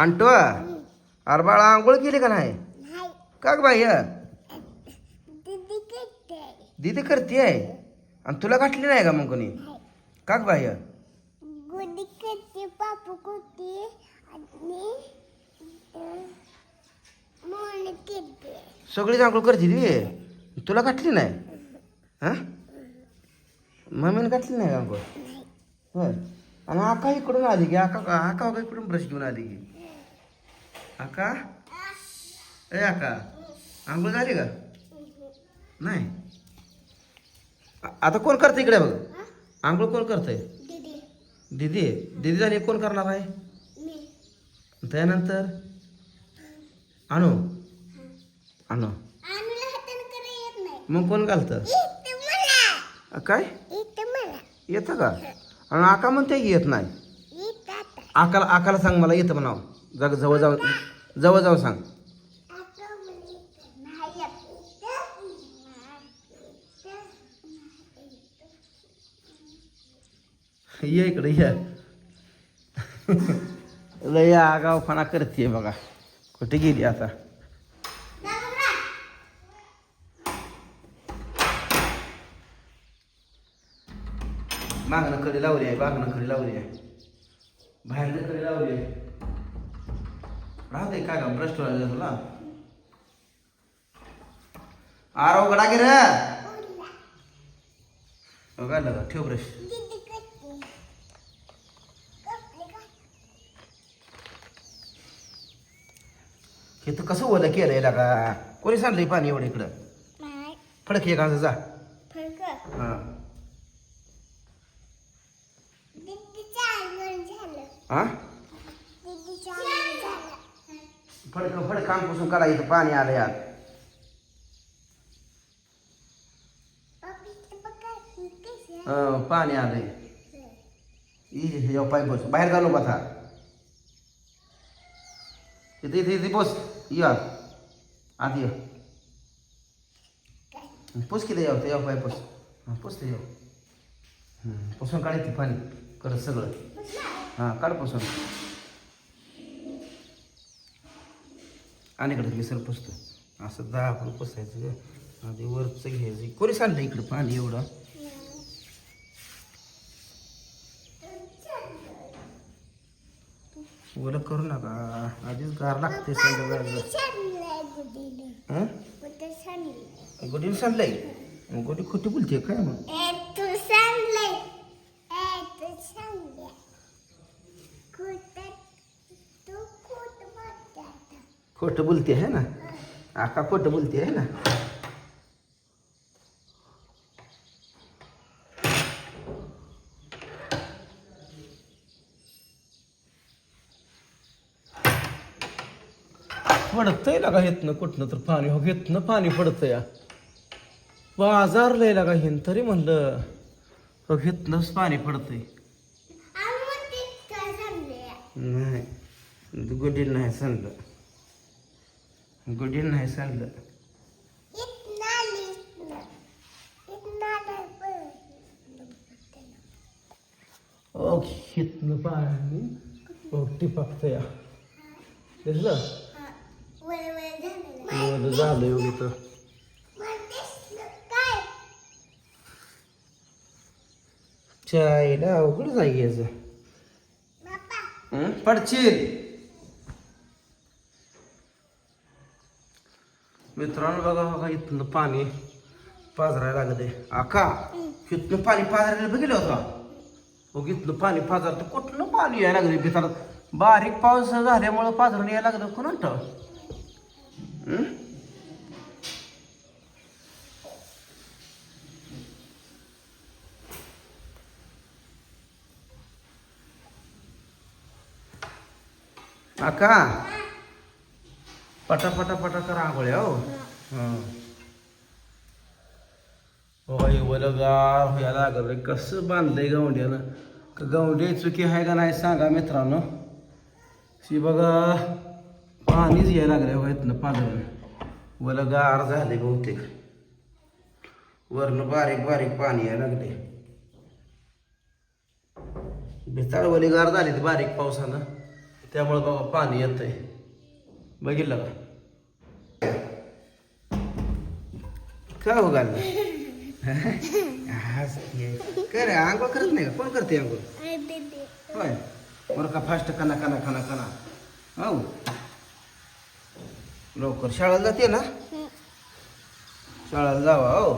आणतो अरे बाळा आंघोळ केली का नाही? का ग बाई दीदी करते. दीदी करते आहे आणि तुला घातली नाही का मग कोणी? का ग बाई सगळीच आंघोळ करते ती? तुला घातली नाही? हा? मम्मीने घातली नाही का आंघोळ? होय आणि आका इकडून आली की आका आका आका इकडून ब्रश घेऊन आली की. आका ए आका आंघोळ झाली का? नाही. आता कोण करतं इकडे बघ. आंघोळ कोण करतंय? दीदी. दीदी. दीदी झाली कोण करणार आहे? त्यानंतर? आणू आणू मग कोण घालतं? काय? येतं का? आणि आका म्हणते येत नाही. आकाला आकाला सांग मला येतं म्हणावं. जग जवळ जाऊ जवळ जाऊ सांग. ये इकडे ये. लय आगावपणा करते बघा. कुठे गेली आता? मागणं कडी लावली आहे मागणं कडी लावली आहे. बाहेरनं कडी लावली आहे. राहते काय का ब्रश ठेवायला तुला आरो गडा गे रे बघा लगा ठेव ब्रश का हे तर कसं ओलं केलंय लगा कोणी सांडलंय पाणी एवढं इकडं? फडक जा. हां. आगमन झालं. हां फडकं फडक कामपासून करा इथं पाणी आलं यात. पप्पीचं पाणी आलंय. इथे पाय बस. बाहेर जाऊ नको आता इथे इथे इथे बस. या आत ये. पुस किती यावं ते यावं पाय पुस हां पुस ते यावं पुसून काढायची पाणी. करत सगळं. हां काढ पुसून. आणि इकडे विसर पुसतो असं दहा आपण पुसायचं आधी वरचं घ्यायचं. कोणी सांडलं इकडं पाणी एवढं? ओलं करू नका. आधीच गार लागते सगळं सांडलंय हं? गोडी खोटी बोलते काय मग ए तू सांडलंय ए तू सांडलंय कुठं तू कुठं बघते आता खोटं बोलते आहे ना? आका खोटं बोलते आहे ना? पडतंय लागा येतनं कुठनं तर पाणी. हो घेतनं पाणी पडतंय या बाजार लय लागा हिन तरी म्हणलं हो घेतनंच पाणी पडतंय. काय सांडलंय नाही गुडीन सांडलं गुडीन नाही सांडलं इथनं आली इथनं इथनं आलं बरं. ओ हितनं पाणी ओ टिपकतं या. दिसलं. वर झालं एवढी तर. चायला अवघड जागी याचं? पडशील. मित्रांनो बघा बघा इथनं पाणी पाजरायला लागले आका इथनं पाणी पाजरायला बघितलं होतं हो इथनं पाणी पाजर तर कुठलं पाणी यायला लागलं भितर बारीक पाऊस झाल्यामुळं पाजरण यायला लागलं कोणाट आका पटा पटा पटा करा आंघोळ्या हो. होय वलगार व्हायला लागलं कसं बांधलंय गवंड्यानं? का गवंडी चुकी आहे का नाही सांगा मित्रांनो. शी बघा पाणीच यायला लागलं हो इथनं पाजरून वलगार झाले बहुतेक. वरनं बारीक बारीक पाणी यायला लागले भिताळ वलीगार झाले ते बारीक पावसानं. त्यामुळे बाबा पाणी येतंय. बघितलं का? का हो घाललं कर आंघोळ करत नाही का? कोण करते आंघोळ? होय. बरं का फास्ट कना कना कना कना हो. लवकर शाळेला जाते ना? शाळेला जावा हो.